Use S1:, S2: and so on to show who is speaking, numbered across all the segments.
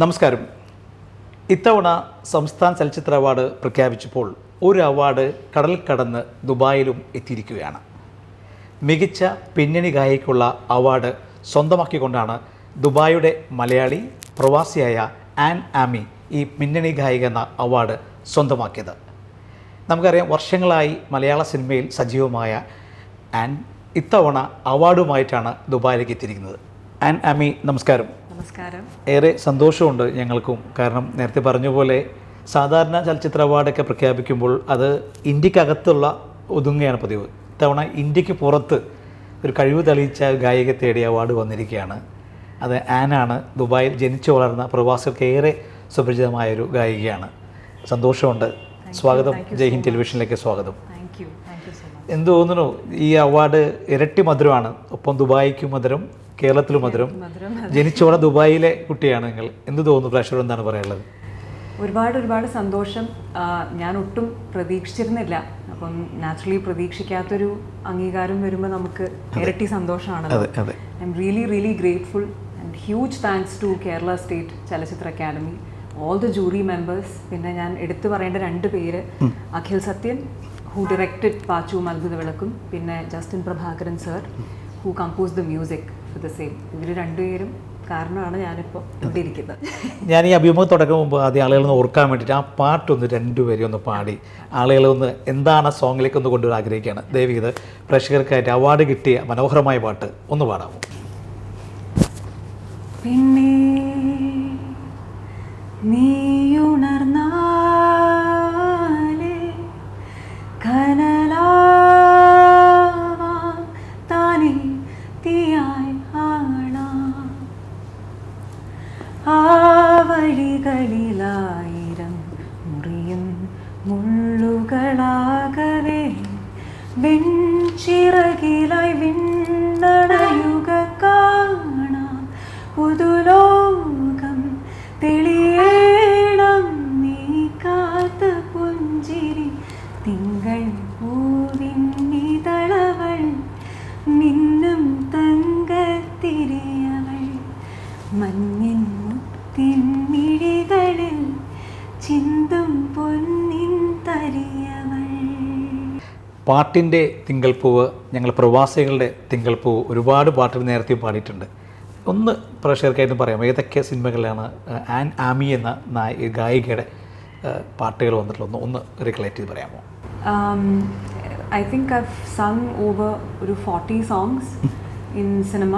S1: നമസ്കാരം. ഇത്തവണ സംസ്ഥാന ചലച്ചിത്ര അവാർഡ് പ്രഖ്യാപിച്ചപ്പോൾ ഒരു അവാർഡ് കടൽ കടന്ന് ദുബായിലും എത്തിയിരിക്കുകയാണ്. മികച്ച പിന്നണി ഗായികയ്ക്കുള്ള അവാർഡ് സ്വന്തമാക്കിക്കൊണ്ടാണ് ദുബായിയുടെ മലയാളി പ്രവാസിയായ ആൻ ആമി ഈ പിന്നണി ഗായിക എന്ന അവാർഡ് സ്വന്തമാക്കിയത്. നമുക്കറിയാം വർഷങ്ങളായി മലയാള സിനിമയിൽ സജീവമായ ആൻ ഇത്തവണ അവാർഡുമായിട്ടാണ് ദുബായിലേക്ക് എത്തിയിരിക്കുന്നത്. ആൻ ആമി നമസ്കാരം.
S2: നമസ്കാരം.
S1: ഏറെ സന്തോഷമുണ്ട് ഞങ്ങൾക്കും. കാരണം നേരത്തെ പറഞ്ഞ പോലെ സാധാരണ ചലച്ചിത്ര അവാർഡൊക്കെ പ്രഖ്യാപിക്കുമ്പോൾ അത് ഇന്ത്യക്കകത്തുള്ള ഒതുങ്ങുകയാണ് പതിവ്. ഇത്തവണ ഇന്ത്യയ്ക്ക് പുറത്ത് ഒരു കഴിവ് തെളിയിച്ച ഗായിക തേടിയ അവാർഡ് വന്നിരിക്കുകയാണ്. അത് ആനാണ്. ദുബായിൽ ജനിച്ചു വളർന്ന പ്രവാസികൾക്ക് ഏറെ സുപരിചിതമായൊരു ഗായികയാണ്. സന്തോഷമുണ്ട്. സ്വാഗതം. ജയ് ഹിന്ദ് ടെലിവിഷനിലേക്ക് സ്വാഗതം. എന്ത് തോന്നുന്നു ഈ അവാർഡ് ഇരട്ടി മധുരമാണ്. ഒപ്പം ദുബായിക്കും മധുരം കേരളത്തിലും മധുരം. ജനിച്ചോടെ ദുബായിലെ കുട്ടിയാണ് നിങ്ങൾ. എന്ത് തോന്നുന്നു പ്രേക്ഷകർ എന്താണ് പറയാനുള്ളത്?
S2: ഒരുപാട് ഒരുപാട് സന്തോഷം. ഞാൻ ഒട്ടും പ്രതീക്ഷിച്ചിരുന്നില്ല. അപ്പം നാച്ചുറലി പ്രതീക്ഷിക്കാത്തൊരു അംഗീകാരം വരുമ്പോൾ നമുക്ക് ഇരട്ടി
S1: അതെ
S2: I am really really grateful and huge thanks to Kerala state ചലച്ചിത്ര academy all the jury members പിന്നെ ഞാൻ എടുത്തു പറയേണ്ട രണ്ട് പേര് അഖിൽ സത്യൻ ഹു ഡയറക്റ്റഡ് പാച്ചുവും അത്ഭുത വിളക്കും പിന്നെ Justin Prabhakaran sir who compose the music for the same ഇവർ രണ്ടുപേരും കാരണമാണ് ഞാനിപ്പോൾ ഇവിടെ ഇരിക്കുന്നത്
S1: ഞാൻ ഈ അഭിമുഖം തുടക്കം മുമ്പ് ആദ്യം ആളുകളെ ഒന്ന് ഓർക്കാൻ വേണ്ടിയിട്ട് ആ പാട്ടൊന്ന് രണ്ടുപേരും ഒന്ന് പാടി. ആളുകളെ ഒന്ന് എന്താണ് ആ സോങ്ങിലേക്ക് ഒന്ന് കൊണ്ടുവരാൻ ആഗ്രഹിക്കുകയാണ് ദേവി ഇത് പ്രേക്ഷകർക്കായിട്ട് അവാർഡ് കിട്ടിയ മനോഹരമായ പാട്ട് ഒന്ന് പാടാമോ
S2: പിന്നെ നീ ഉണർന്നാലേ കനലാവാം ആ മുറിയും മുള്ളുകളാകവേ. വെൺചിറകിലായി
S1: പാട്ടിന്റെ തിങ്കൽപ്പൂവ് ഞങ്ങൾ പ്രവാസികളുടെ തിങ്കൽപ്പൂവ് ഒരുപാട് പാട്ടുകൾ നേരത്തെ പാടിയിട്ടുണ്ട്. ഒന്ന് പ്രേക്ഷകർക്കായിട്ട് പറയാം ഏതൊക്കെ സിനിമകളിലാണ് ആൻ ആമി എന്ന നായ ഗായികയുടെ പാട്ടുകൾ വന്നിട്ടുള്ളത്? ഒന്ന് ഒന്ന് റിക്കളേറ്റ് ചെയ്ത് പറയാമോ?
S2: I think I sung over ഒരു ഫോർട്ടി സോങ്സ് ഇൻ സിനിമ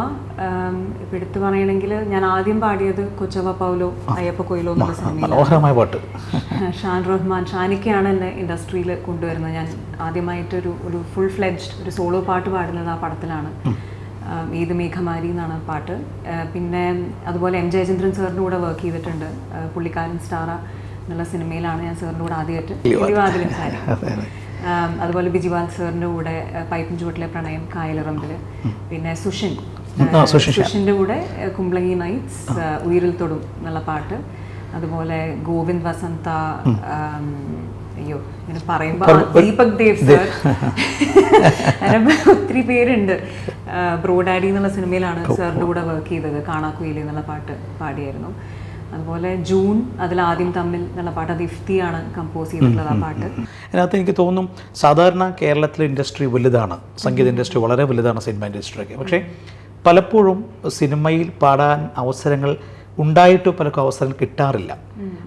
S2: ഇപ്പം എടുത്തു പറയണമെങ്കിൽ ഞാൻ ആദ്യം പാടിയത് കൊച്ചവ പൗലോ അയ്യപ്പ കൊയിലോ എന്നുള്ള സിനിമയിലാണ്.
S1: മനോഹരമായ പാട്ട്.
S2: ഷാൻ റഹ്മാൻ ഷാനിക്കയാണ് എന്നെ ഇൻഡസ്ട്രിയിൽ കൊണ്ടുവരുന്നത്. ഞാൻ ആദ്യമായിട്ടൊരു ഒരു ഫുൾ ഫ്ലെഡ്ജ്ഡ് ഒരു സോളോ പാട്ട് പാടുന്നത് ആ പടത്തിലാണ്. ഏത് മേഘമാരി എന്നാണ് ആ പാട്ട്. പിന്നെ അതുപോലെ എം ജയചന്ദ്രൻ സാറിന്റെ കൂടെ വർക്ക് ചെയ്തിട്ടുണ്ട്. പുള്ളിക്കാരൻ സ്റ്റാറ എന്നുള്ള സിനിമയിലാണ് ഞാൻ സാറിന്റെ കൂടെ ആദ്യമായിട്ട് കിളിവാതിലും സാരി ആം, അതുപോലെ ബിജിപാൽ സാറിന്റെ കൂടെ പൈപ്പും പൈപ്പിൻ ചുവട്ടിലെ പ്രണയം കായലറമ്പിൽ പിന്നെ സുഷിൻ. സുഷിന്റെ കൂടെ കുംബ്ലങ്ങി കുമ്പളങ്ങി നൈറ്റ്സ് ഉയരിൽ തൊടും എന്നുള്ള പാട്ട്. അതുപോലെ ഗോവിന്ദ് വസന്ത അയ്യോ ഇങ്ങനെ പറയുമ്പോൾ ദീപക് ദേവ് സർ. അങ്ങനെ ഒത്തിരി പേരുണ്ട്. ബ്രോഡാഡി ബ്രോ ഡാഡി എന്നുള്ള സിനിമയിലാണ് സാറിന്റെ കൂടെ വർക്ക് ചെയ്തത് കാണാക്കുയിലെന്നുള്ള പാട്ട് പാടിയായിരുന്നു. അതുപോലെ ജൂൺ അതിൽ ആദ്യം തമ്മിൽ എന്നുള്ള പാട്ട് അത് ഇഫ്തിയാണ് കമ്പോസ് ചെയ്തിട്ടുള്ളത് ആ പാട്ട്.
S1: അതിനകത്ത് എനിക്ക് തോന്നും സാധാരണ കേരളത്തിലെ ഇൻഡസ്ട്രി വലുതാണ് സംഗീത ഇൻഡസ്ട്രി വളരെ വലുതാണ് സിനിമ ഇൻഡസ്ട്രിയൊക്കെ പക്ഷേ പലപ്പോഴും സിനിമയിൽ പാടാൻ അവസരങ്ങൾ ഉണ്ടായിട്ട് പലർക്കും അവസരം കിട്ടാറില്ല.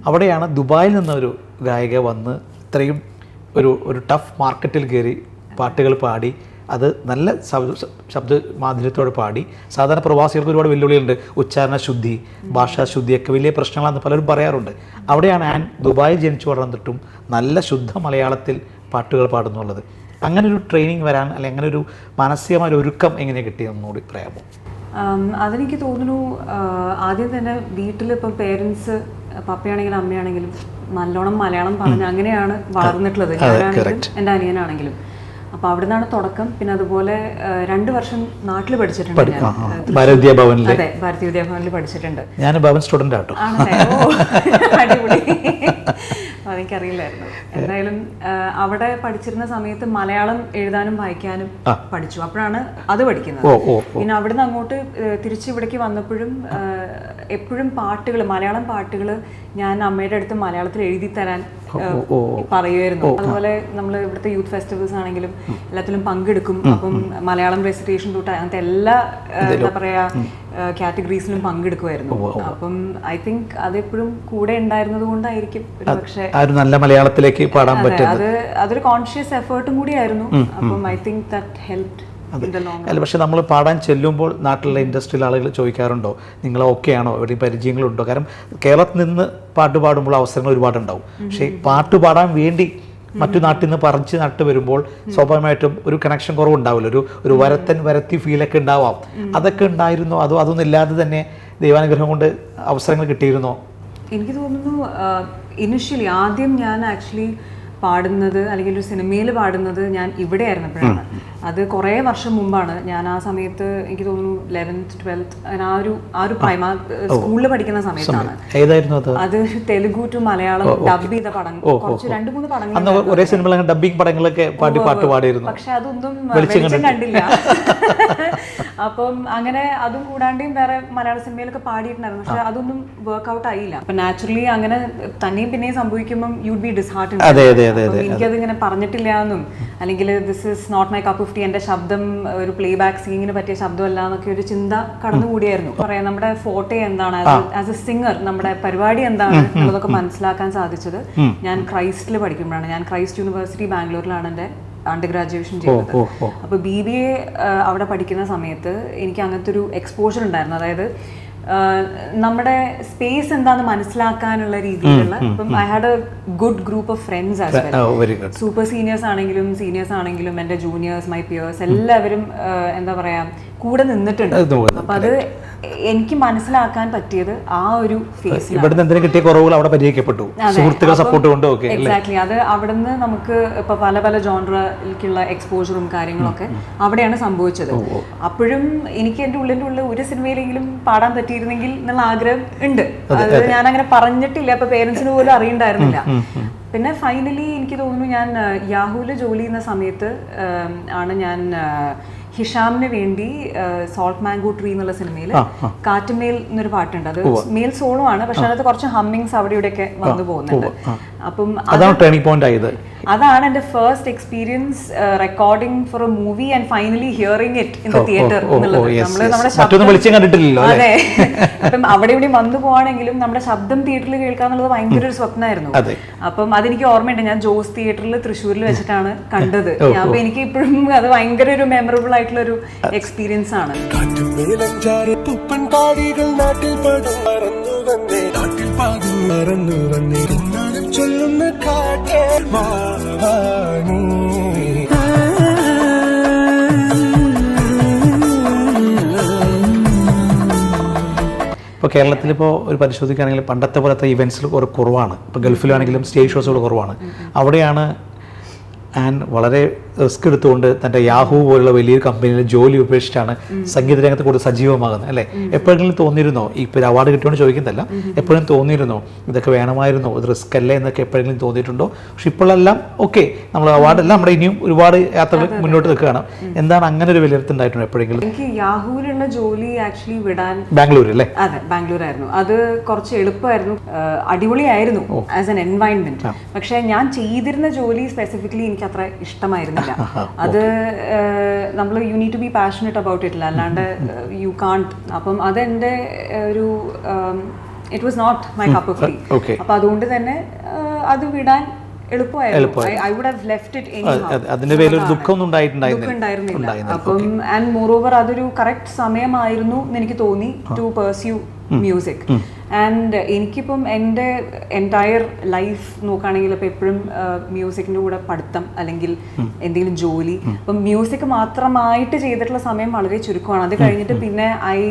S1: അവിടെയാണ് ദുബായിൽ നിന്നൊരു ഗായിക വന്ന് ഇത്രയും ഒരു ഒരു ടഫ് മാർക്കറ്റിൽ കയറി പാട്ടുകൾ പാടി അത് നല്ല ശബ്ദ മാധുര്യത്തോടെ പാടി. സാധാരണ പ്രവാസികൾക്ക് ഒരുപാട് വെല്ലുവിളികളുണ്ട്. ഉച്ചാരണ ശുദ്ധി ഭാഷാ ശുദ്ധിയൊക്കെ വലിയ പ്രശ്നങ്ങളാണ് പലരും പറയാറുണ്ട്. അവിടെയാണ് ആൻ ദുബായിൽ ജനിച്ചു വളർന്നിട്ടും നല്ല ശുദ്ധ മലയാളത്തിൽ പാട്ടുകൾ പാടുന്നുള്ളത്. അങ്ങനെ ഒരു ട്രെയിനിങ് വരാൻ അല്ലെങ്കിൽ അങ്ങനെ ഒരു മാനസികമായ ഒരു ഒരുക്കം എങ്ങനെ കിട്ടിയെന്നുകൂടി പറയാമോ?
S2: അതെനിക്ക് തോന്നുന്നു ആദ്യം തന്നെ വീട്ടിൽ ഇപ്പം പേരൻസ് പപ്പയാണെങ്കിലും അമ്മയാണെങ്കിലും നല്ലോണം മലയാളം പറഞ്ഞ് അങ്ങനെയാണ് വളർന്നിട്ടുള്ളത്. ഞാനാണെങ്കിലും എന്റെ അനിയനാണെങ്കിലും. അപ്പോൾ അവിടെ നിന്നാണ് തുടക്കം. പിന്നെ അതുപോലെ രണ്ടു വർഷം നാട്ടിൽ പഠിച്ചിട്ടുണ്ട് ഞാൻ.
S1: ഭാരതീയ ഭവനിലെ.
S2: അതെ ഭാരതീയ വിദ്യാഭവനിൽ പഠിച്ചിട്ടുണ്ട്.
S1: ഞാൻ ഭവൻ സ്റ്റുഡന്റ് ആട്ടോ
S2: അടിപൊളി. അതെനിക്കറിയില്ലായിരുന്നു. എന്തായാലും അവിടെ പഠിച്ചിരുന്ന സമയത്ത് മലയാളം എഴുതാനും വായിക്കാനും പഠിച്ചു. അപ്പോഴാണ് അത് പഠിക്കുന്നത്. പിന്നെ അവിടുന്ന് അങ്ങോട്ട് തിരിച്ചു തിരിച്ച് ഇവിടേക്ക് വന്നപ്പോഴും എപ്പോഴും പാട്ടുകൾ മലയാളം പാട്ടുകൾ ഞാൻ അമ്മയുടെ അടുത്ത് മലയാളത്തിൽ എഴുതി തരാൻ പറയുമായിരുന്നു. അതുപോലെ നമ്മൾ ഇവിടുത്തെ യൂത്ത് ഫെസ്റ്റിവൽസ് ആണെങ്കിലും എല്ലാത്തിലും പങ്കെടുക്കും. അപ്പം മലയാളം റെസിറ്റേഷൻ തൊട്ട് അങ്ങനത്തെ എല്ലാ എന്താ പറയാ കാറ്റഗറീസിലും പങ്കെടുക്കുമായിരുന്നു. അപ്പം ഐ തിങ്ക് അതെപ്പോഴും കൂടെ ഉണ്ടായിരുന്നത് കൊണ്ടായിരിക്കും. പക്ഷേ
S1: നല്ല മലയാളത്തിലേക്ക് പാടാൻ പറ്റും
S2: അത് അതൊരു കോൺഷ്യസ് എഫേർട്ടും കൂടിയായിരുന്നു. അപ്പം ഐ തിങ്ക് ദാറ്റ് ഹെൽപ്
S1: അല്ല പക്ഷെ നമ്മൾ പാടാൻ ചെല്ലുമ്പോൾ നാട്ടിലെ ഇൻഡസ്ട്രിയിൽ ആളുകൾ ചോദിക്കാറുണ്ടോ? നിങ്ങൾ ഓക്കെ ആണോ? എവിടെയും പരിചയങ്ങളുണ്ടോ? കാരണം കേരളത്തിൽ നിന്ന് പാട്ട് പാടുമ്പോൾ അവസരങ്ങൾ ഒരുപാടുണ്ടാവും. പക്ഷേ പാട്ട് പാടാൻ വേണ്ടി മറ്റു നാട്ടിൽ നിന്ന് പറിച്ച് നട്ട് വരുമ്പോൾ സ്വാഭാവികമായിട്ടും ഒരു കണക്ഷൻ കുറവുണ്ടാവില്ല. ഒരു ഒരു വരത്തൻ വരത്തി ഫീലൊക്കെ ഉണ്ടാവാം. അതൊക്കെ ഉണ്ടായിരുന്നോ? അതോ അതൊന്നും ഇല്ലാതെ തന്നെ ദൈവാനുഗ്രഹം കൊണ്ട് അവസരങ്ങൾ കിട്ടിയിരുന്നോ?
S2: എനിക്ക് തോന്നുന്നു ഇനിഷ്യലി ആദ്യം ഞാൻ ആക്ച്വലി പാടുന്നത് അല്ലെങ്കിൽ ഒരു സിനിമയിൽ പാടുന്നത് ഞാൻ ഇവിടെ ആയിരുന്നപ്പോഴാണ്. അത് കുറേ വർഷം മുമ്പാണ്. ഞാൻ ആ സമയത്ത് എനിക്ക് തോന്നുന്നു ലെവൻത്ത് ട്വൽത്ത് ആ ഒരു ആ ഒരു പ്രൈമ സ്കൂളിൽ പഠിക്കുന്ന സമയത്താണ്.
S1: അത്?
S2: അത് തെലുഗു ടു മലയാളം ഡബ് ചെയ്ത പടം. കുറച്ച് രണ്ട് മൂന്ന് പടങ്ങൾ
S1: ഒരേ സിനിമ ഡബിങ് പടങ്ങളൊക്കെ പാടി പാട്ട് പാടിയിരുന്നു.
S2: പക്ഷെ അതൊന്നും വെളിച്ചം കണ്ടില്ല. അപ്പം അങ്ങനെ അതും കൂടാണ്ടെയും വേറെ മലയാള സിനിമയിലൊക്കെ പാടിയിട്ടുണ്ടായിരുന്നു. പക്ഷെ അതൊന്നും വർക്ക് ഔട്ട് ആയില്ല. അപ്പൊ നാച്ചുറലി അങ്ങനെ തന്നെയും പിന്നെയും സംഭവിക്കുമ്പോൾ യുഡ് ബി ഡിസ്ഹാർട്ട് എനിക്കത് ഇങ്ങനെ പറഞ്ഞിട്ടില്ല എന്നും. അല്ലെങ്കിൽ this is not my cup of tea എന്റെ ശബ്ദം ഒരു പ്ലേ ബാക്ക് സിംഗിങ്ങിന് പറ്റിയ ശബ്ദമല്ല എന്നൊക്കെ ഒരു ചിന്ത കടന്നുകൂടിയായിരുന്നു പറയാം നമ്മുടെ ഫോട്ടെ എന്താണ്? ആസ് എ സിംഗർ നമ്മുടെ പരിപാടി എന്താണ്? എന്നുള്ളതൊക്കെ മനസ്സിലാക്കാൻ സാധിച്ചത്. ഞാൻ ക്രൈസ്റ്റിൽ പഠിക്കുമ്പോഴാണ്. ഞാൻ ക്രൈസ്റ്റ് യൂണിവേഴ്സിറ്റി ബാംഗ്ലൂരിലാണ് എന്റെ അണ്ടർ ഗ്രാജുവേഷൻ ചെയ്തത്. അപ്പോൾ ബി ബി എ അവിടെ പഠിക്കുന്ന സമയത്ത് എനിക്ക് അങ്ങനത്തെ ഒരു എക്സ്പോഷർ ഉണ്ടായിരുന്നു. അതായത് നമ്മുടെ സ്പേസ് എന്താണെന്ന് മനസ്സിലാക്കാനുള്ള രീതിയിലുള്ള ഇപ്പം I had a good group of friends as well super seniors ആണെങ്കിലും സീനിയേഴ്സ് ആണെങ്കിലും എന്റെ ജൂനിയേഴ്സ് മൈ പിയേഴ്സ് എല്ലാവരും എന്താ പറയാ കൂടെ നിന്നിട്ടുണ്ട്. അപ്പം അത് എനിക്ക് മനസ്സിലാക്കാൻ പറ്റിയത് ആ ഒരു ഫേസ്
S1: ഇവിടുന്ന് എന്തിനും കിട്ടിയ കുറവുകൾ അവിടെ പരിഹരിക്കപ്പെട്ടു. സുഹൃത്തുക്കൾ സപ്പോർട്ട് കൊണ്ട് ഓക്കെ
S2: എക്സാക്ട്ലി അത് അവിടുന്ന് നമുക്ക് ഇപ്പൊ പല പല ജോൺറിലേക്കുള്ള എക്സ്പോഷറും കാര്യങ്ങളൊക്കെ അവിടെയാണ് സംഭവിച്ചത്. അപ്പോഴും എനിക്ക് എന്റെ ഉള്ളിന്റെ ഉള്ളിൽ ഒരു സിനിമയിലെങ്കിലും പാടാൻ പറ്റിയിരുന്നെങ്കിൽ എന്നുള്ള ആഗ്രഹം ഉണ്ട്. അത് ഞാൻ അങ്ങനെ പറഞ്ഞിട്ടില്ല. അപ്പൊ പേരൻസിന് പോലും അറിയണ്ടായിരുന്നില്ല. പിന്നെ ഫൈനലി എനിക്ക് തോന്നുന്നു ഞാൻ യാഹുവിൽ ജോലി ചെയ്യുന്ന സമയത്ത് ആണ് ഞാൻ ഹിഷാമിന് വേണ്ടി സോൾട്ട് മാംഗോ ട്രീ എന്നുള്ള സിനിമയിൽ കാറ്റുമേൽ എന്നൊരു പാട്ടുണ്ട്. അത് മേൽ സോളോ ആണ് പക്ഷെ അതിനകത്ത് കുറച്ച് ഹമ്മിങ്സ് അവിടെ ഇവിടെയൊക്കെ വന്നു പോകുന്നുണ്ട്. അപ്പം
S1: അതാണ് ടേണിംഗ് പോയിന്റ് ആയത്.
S2: അതാണ് എന്റെ first experience recording for a movie and finally hearing it in the theatre എന്നുള്ളത്. അതെ. അപ്പം അവിടെ ഇവിടെ വന്നു പോവാണെങ്കിലും നമ്മുടെ ശബ്ദം തിയേറ്ററിൽ കേൾക്കാന്നുള്ളത് ഭയങ്കര ഒരു സ്വപ്നമായിരുന്നു
S1: അതെ.
S2: അപ്പം അതെനിക്ക് ഓർമ്മയുണ്ട്. ഞാൻ ജോസ് തിയേറ്ററിൽ തൃശ്ശൂരിൽ വെച്ചിട്ടാണ് കണ്ടത്. അപ്പൊ എനിക്ക് ഇപ്പോഴും അത് ഭയങ്കര ഒരു മെമ്മറബിൾ ആയിട്ടുള്ള ഒരു എക്സ്പീരിയൻസ് ആണ്.
S3: നാട്ടിൽ പാടും. മറന്നു വന്നേ. നാട്ടിൽ പാടും മറന്നു വന്നേ. എന്നാലും
S1: ഇപ്പോൾ കേരളത്തിൽ ഇപ്പോൾ ഒരു പരിശോധിക്കുകയാണെങ്കിൽ പണ്ടത്തെ പോലത്തെ ഇവന്റ്സിൽ ഒരു കുറവാണ്. ഇപ്പോൾ ഗൾഫിലാണെങ്കിലും സ്റ്റേജ് ഷോസുകൾ കുറവാണ്. അവിടെയാണ് ആൻഡ് വളരെ റിസ്ക് എടുത്തുകൊണ്ട് തന്റെ യാഹു പോലുള്ള വലിയൊരു കമ്പനിയിൽ ജോലി ഉപേക്ഷിച്ചാണ് സംഗീത രംഗത്ത് കൂടുതൽ സജീവമാകുന്നത് അല്ലേ? എപ്പോഴെങ്കിലും തോന്നിയിരുന്നോ? ഈ ഒരു അവാർഡ് കിട്ടിയോണ്ട് ചോദിക്കുന്നില്ല എപ്പോഴും തോന്നിയിരുന്നോ? ഇതൊക്കെ വേണമായിരുന്നോ? ഇത് റിസ്ക് അല്ലേ എന്നൊക്കെ എപ്പോഴെങ്കിലും തോന്നിയിട്ടുണ്ടോ? പക്ഷെ ഇപ്പോഴെല്ലാം ഓക്കെ നമ്മൾ അവാർഡ് എല്ലാം നമ്മുടെ ഇനിയും ഒരുപാട് യാത്രകൾ മുന്നോട്ട് നിൽക്കുകയാണ്. എന്താണ് അങ്ങനെ ഒരു വിലയിരുത്തുണ്ടായിട്ടുണ്ടോ എപ്പോഴെങ്കിലും?
S2: എനിക്ക് യാഹൂലുള്ള ജോലി ആക്ച്വലി വിടാൻ
S1: ബാംഗ്ലൂർ അല്ലേ?
S2: അതെ ബാംഗ്ലൂർ ആയിരുന്നു അത് കുറച്ച് എളുപ്പമായിരുന്നു. അടിപൊളിയായിരുന്നു ആസ് എൻ എൻവയൺമെന്റ് പക്ഷെ ഞാൻ ചെയ്തിരുന്ന ജോലി സ്പെസിഫിക്കലി എനിക്ക് അത്ര ഇഷ്ടമായിരുന്നില്ല അത് നമ്മൾ you need to be passionate about ഇറ്റില്ല അല്ലാണ്ട് യു കാണ്ട് അപ്പം അതെന്റെ ഒരു it was not my cup of tea അപ്പം അതുകൊണ്ട് തന്നെ അത് വിടാൻ
S1: അതിന്റെ പേരിൽ ഒരു ദുഃഖമൊന്നും ഉണ്ടായിട്ടുണ്ടായിരുന്നില്ല.
S2: ഉണ്ടായിരുന്നില്ല. അപ്പം ആൻഡ് മോർ ഓവർ അതൊരു കറക്റ്റ് സമയമായിരുന്നു എന്ന് എനിക്ക് തോന്നി ടു പേഴ്സ്യൂ മ്യൂസിക് ആൻഡ് എനിക്കിപ്പം എന്റെ എന്റയർ ലൈഫ് നോക്കുകയാണെങ്കിൽ ഇപ്പം എപ്പോഴും മ്യൂസിക്കിന്റെ കൂടെ പഠിത്തം അല്ലെങ്കിൽ എന്തെങ്കിലും ജോലി. അപ്പം മ്യൂസിക് മാത്രമായിട്ട് ചെയ്തിട്ടുള്ള സമയം വളരെ ചുരുക്കമാണ്. അത് കഴിഞ്ഞിട്ട് പിന്നെ ഐ